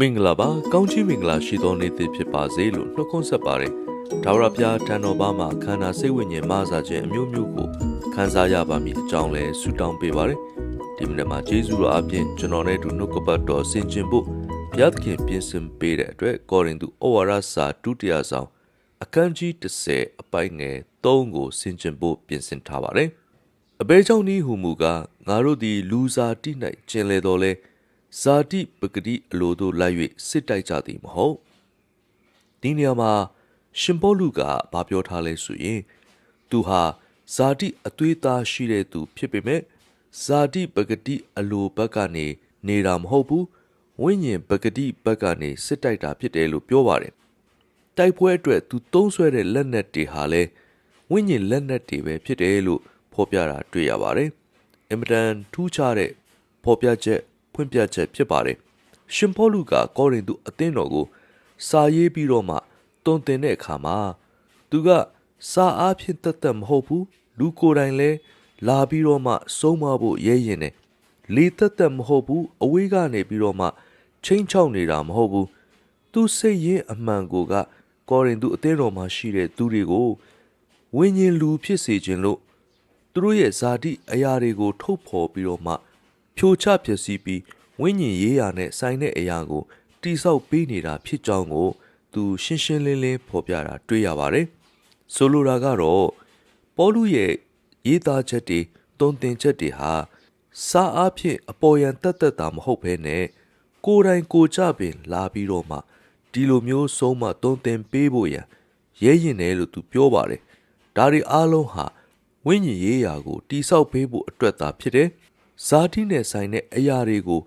မင်္ဂလာပါကောင်းချီးမင်္ဂလာရှိသောနေ့သစ်ဖြစ်ပါစေလို့နှုတ်ခွန်းဆက်ပါတယ်ဒါဝရပြားတန်တော်ဘာမှာခန္ဓာစိတ်ဝိညာဉ်မဆာခြင်းအမျိုးမျိုးကိုခံစားရပါမည်အကြောင်းလဲဆုတောင်းပေးပါတယ်ဒီမနေ့မှာယေရှုတော်အပြင်ကျွန်တော်နဲ့အတူနှုတ်ကပတ်တော်ဆင်ခြင်ဖို့ဘုရားသခင်ပြင်ဆင်ပေးတဲ့အတွက်ကောရိန္သုဩဝါဒစာဒုတိယဆောင်အခန်းကြီး30အပိုင်းငယ်3ကိုဆင်ခြင်ဖို့ပြင်ဆင်ထားပါတယ်အဘဲကြောင့်ဤဟူမူကားငါတို့သည်လူစားတိ၌ကျင်လေတော်လဲ ဇာတိပဂတိအလိုတို့လိုက်၍စစ်တိုက်ကြသည်မဟုတ်ဒီနေရာမှာရှင်ပေါလုကဘာပြောထားလဲဆိုရင် သူဟာဇာတိအသွေးသားရှိတဲ့သူ ဖြစ်ပေမဲ့ဇာတိပဂတိအလိုဘက်ကနေနေတာမဟုတ်ဘူးဝိညာဉ်ပဂတိဘက်ကနေစစ်တိုက်တာဖြစ်တယ်လို့ပြောပါတယ်တိုက်ပွဲအတွက်သူသုံးဆွဲတဲ့လက်နက်တွေဟာလဲဝိညာဉ်လက်နက်တွေပဲဖြစ်တယ်လို့ဖော်ပြတာတွေ့ရပါတယ်အင်မတန်ထူးခြားတဲ့ဖော်ပြချက် ဖွင့်ပြချက်ဖြစ်ပါတယ်ရှင်ပေါလုကကောရိန္သုအသင်းတော်ကို စာရေးပြီးတော့မှတုံတင်တဲ့အခါမှာသူကစာအားဖြင့်တတ်တတ်မဟုတ်ဘူးလူကိုယ်တိုင်လဲလာပြီးတော့မှစုံမဖို့ရဲရင်တယ်လေတက်တက်မဟုတ်ဘူးအဝေးကနေပြီးတော့မှချင်းချောက်နေတာမဟုတ်ဘူးသူစိတ်ရင်းအမှန်ကိုက ကောရိန္သုအသင်းတော်မှာရှိတဲ့သူတွေကိုဝိညာဉ်လူဖြစ်စေခြင်းလို့သူတို့ရဲ့ဇာတိအရာတွေကိုထုတ်ဖော်ပြီးတော့မှ ဖြိုချပျက်စီးပြီးဝိညာဉ်ရေးရာနဲ့ဆိုင်တဲ့အရာကိုတိဆောက်ပေးနေတာဖြစ်ကြောင်းကိုသူရှင်းရှင်းလင်းလင်းဖော်ပြတာတွေ့ရပါတယ်။ဆိုလိုတာကတော့ပေါလုရဲ့ရေးသားချက်တွေတုံသင်ချက်တွေဟာစာအားဖြင့်အပေါ်ယံတက်တက်တာမဟုတ်ဘဲနဲ့ကိုယ်တိုင်ကိုယ်ကြပင် လာပြီးတော့မှဒီလိုမျိုးဆုံးမတုံသင်ပေးဖို့ရန်ရဲရင်တယ်လို့သူပြောပါတယ်။ဒါတွေအားလုံးဟာဝိညာဉ်ရေးရာကိုတိဆောက်ပေးဖို့အတွက်သာဖြစ်တယ်။ ဇာတိနဲ့ဆိုင်တဲ့အရာတွေကို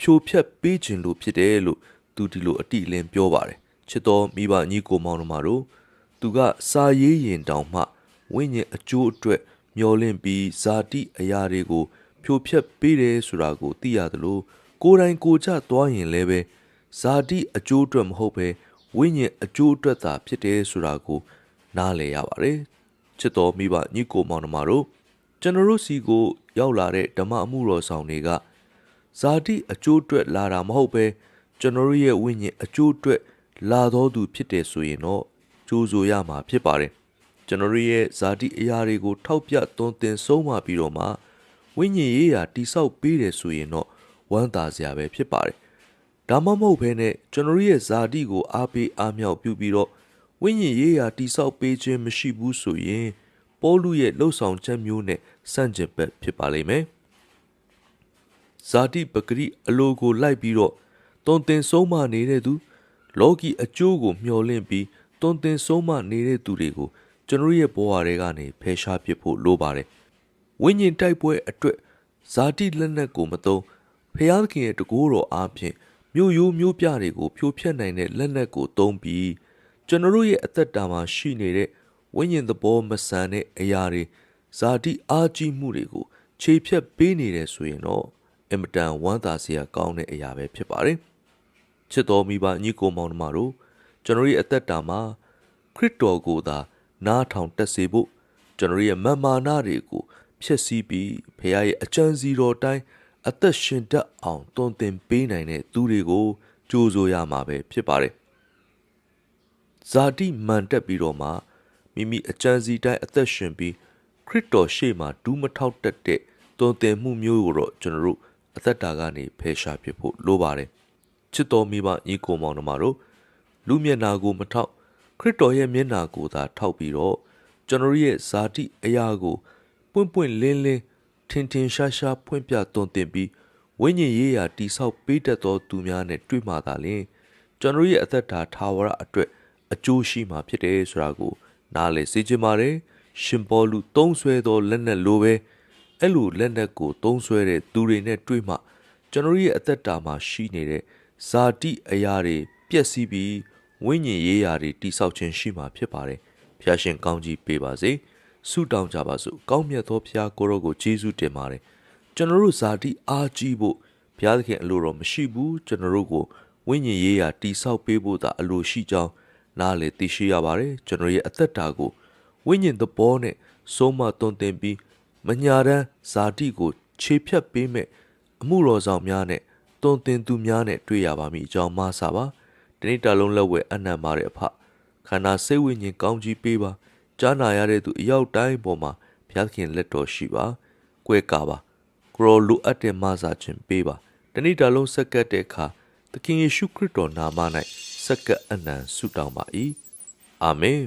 ဖြိုဖျက်ပေးခြင်းလို့ဖြစ်တယ်လို့သူဒီလိုအတိအလင်းပြောပါတယ်။ချစ်တော်မိဘညီကိုမောင်တို့တို့သူကစာရေးရင်တောင်မှဝိညာဉ်အကျိုးအတွက်မျောလင့်ပြီးဇာတိအရာတွေကိုဖြိုဖျက်ပေးတယ်ဆိုတာကိုသိရသလိုကိုယ်တိုင်ကိုယ်ကျသွားရင်လည်းပဲဇာတိအကျိုးအတွက်မဟုတ်ပဲဝိညာဉ်အကျိုးအတွက်သာဖြစ်တယ်ဆိုတာကိုနားလည်ရပါတယ်ချစ်တော်မိဘညီကိုမောင်နှမတို့ကျွန်တော်တို့စီကို ရောက်လာတဲ့ဓမ္မအမှုတော်ဆောင်တွေကဇာတိအကျိုးအတွက်လာတာမဟုတ်ပဲကျွန်တော်တို့ရဲ့ဝိညာဉ်အကျိုးအတွက်လာတော်သူဖြစ်တယ်ဆိုရင်တော့ကြိုးဆိုရမှာဖြစ်ပါတယ်ကျွန်တော်တို့ရဲ့ဇာတိအရာတွေကိုထောက်ပြသွန်သင်ဆုံးမပြီးတော့မှဝိညာဉ်ရေးရာတိဆောက်ပေးတယ်ဆိုရင်တော့ဝမ်းသာစရာပဲဖြစ်ပါတယ်ဒါမှမဟုတ်ဘဲနဲ့ကျွန်တော်တို့ရဲ့ဇာတိကိုအားပေးအားမြောက်ပြုပြီးတော့ဝိညာဉ်ရေးရာတိဆောက်ပေးခြင်းမရှိဘူးဆိုရင် ပေါလုရဲ့လှုပ်ဆောင်ချက်မျိုးနဲ့ ဆန့်ကျင်ဘက်ဖြစ်ပါလိမ့်မယ်ဇာတိပဂရိအလိုကိုလိုက်ပြီးတော့တုံတင်ဆုံးမနေတဲ့သူ လောကီအကျိုးကိုမျှော်လင့်ပြီးတုံတင်ဆုံးမနေတဲ့သူတွေကိုကျွန်တော်ရဲ့ဘဝတွေကနေဖယ်ရှားပစ်ဖို့လိုပါတယ်ဝိညာဉ်တိုက်ပွဲအတွက်ဇာတိလက်နက်ကိုမသုံးဖျားသခင်ရဲ့တကိုးတော်အားဖြင့်မြို့ရိုးမြို့ပြတွေကိုဖြိုဖျက်နိုင်တဲ့လက်နက်ကိုသုံးပြီးကျွန်တော်တို့ရဲ့အသက်တာမှာရှိနေတဲ့ဝိညာဉ်သဘောမဆန်တဲ့အရာတွေ ဇာတိအားကြီးမှုတွေကိုခြေဖြတ်ပေးနေတယ်ဆိုရင်တော့အင်မတန်ဝမ်းသာစရာကောင်းတဲ့အရာပဲဖြစ်ပါတယ်။ချစ်တော်မိဘညီကိုမောင်နှမတို့ကျွန်တော်ရဲ့အသက်တာမှာခရစ်တော်ကိုသာ နားထောင်တက်စေဖို့ကျွန်တော်ရဲ့မမာနာတွေကိုဖျက်ဆီးပြီးဖခင်ရဲ့အကြံစီတော်တိုင်းအသက်ရှင်တတ်အောင်တွင်တင်ပေးနိုင်တဲ့သူတွေကိုကြိုးဆိုရမှာပဲဖြစ်ပါတယ်။ဇာတိမှန်တက်ပြီးတော့မှမိမိအကြံစီတိုင်းအသက်ရှင်ပြီး ခရစ်တော်ရှေ့မှာဒူးမထောက်တက်တဲ့တွင်တင်မှုမျိုးကိုတော့ကျွန်တော်တို့အသက်တာကနေဖယ်ရှားပြဖို့လိုပါတယ်။ချစ်တော်မိဘညီကိုမောင်နှမတို့လူမျက်နာကိုမထောက်ခရစ်တော်ရဲ့မျက်နာကိုသာထောက်ပြီးတော့ကျွန်တော်ရဲ့ဇာတိအရာကိုပွင့်ပွင့်လင်းလင်းထင်ထင်ရှားရှားဖွင့်ပြသွန်သင်ပြီးဝိညာဉ်ရေးရာတိဆောက်ပေးတတ်သောသူများနဲ့တွေ့မှသာလျှင်ကျွန်တော်ရဲ့အသက်တာထာဝရအတွက်အကျိုးရှိမှာဖြစ်တယ်ဆိုတာကိုနားလည်စေချင်ပါတယ် ရှင်ပေါလုသုံးဆွဲသောလက်နက်လိုပဲအဲ့လိုလက်နက်ကိုသုံးဆွဲတဲ့သူတွေနဲ့တွေ့မှကျွန်တော်ရဲ့အသက်တာမှာရှိနေတဲ့ဇာတိအရာတွေပျက်စီးပြီးဝိညာဉ်ရေးရာတွေတိဆောက်ခြင်းရှိမှာဖြစ်ပါတယ်ဖျာရှင်ကောင်းကြီးပေးပါစေဆုတောင်းကြပါစို့ကောင်းမြတ်သောဖျားကိုရောကိုယေရှုတင်ပါတယ်ကျွန်တော်တို့ဇာတိအားကြီးဖို့ဘုရားသခင်အလိုတော်မရှိဘူးကျွန်တော်တို့ကိုဝိညာဉ်ရေးရာတိဆောက်ပေးဖို့သာအလိုရှိကြောင်းနားလေသိရှိရပါတယ်ကျွန်တော်ရဲ့အသက်တာကို ဝိညာဉ်သဘောနဲ့ဆုံးမသွန်သင်ပြီးမညာတမ်းဇာတိကိုခြေဖြတ်ပေးမဲ့အမှုတော်ဆောင်များနဲ့တွသွန်သင်သူများနဲ့တွေ့ရပါမည်အကြောင်းမဆပါတနေ့တာလုံးလက်ဝဲအနံ့ပါတဲ့အဖခန္ဓာစိတ်ဝိညာဉ်ကောင်းကြီးပေးပါကြားနာရတဲ့သူအရောက်တိုင်းပေါ်မှာဘုရားသခင်လက်တော်ရှိပါကွဲကာပါကိုရောလိုအပ်တဲ့မဆာခြင်းပေးပါတနေ့တာလုံးဆက်ကပ်တဲ့အခါသခင်ယေရှုခရစ်တော်နာမ၌ဆက်ကပ်အနံ့ဆုတောင်းပါ၏အာမင်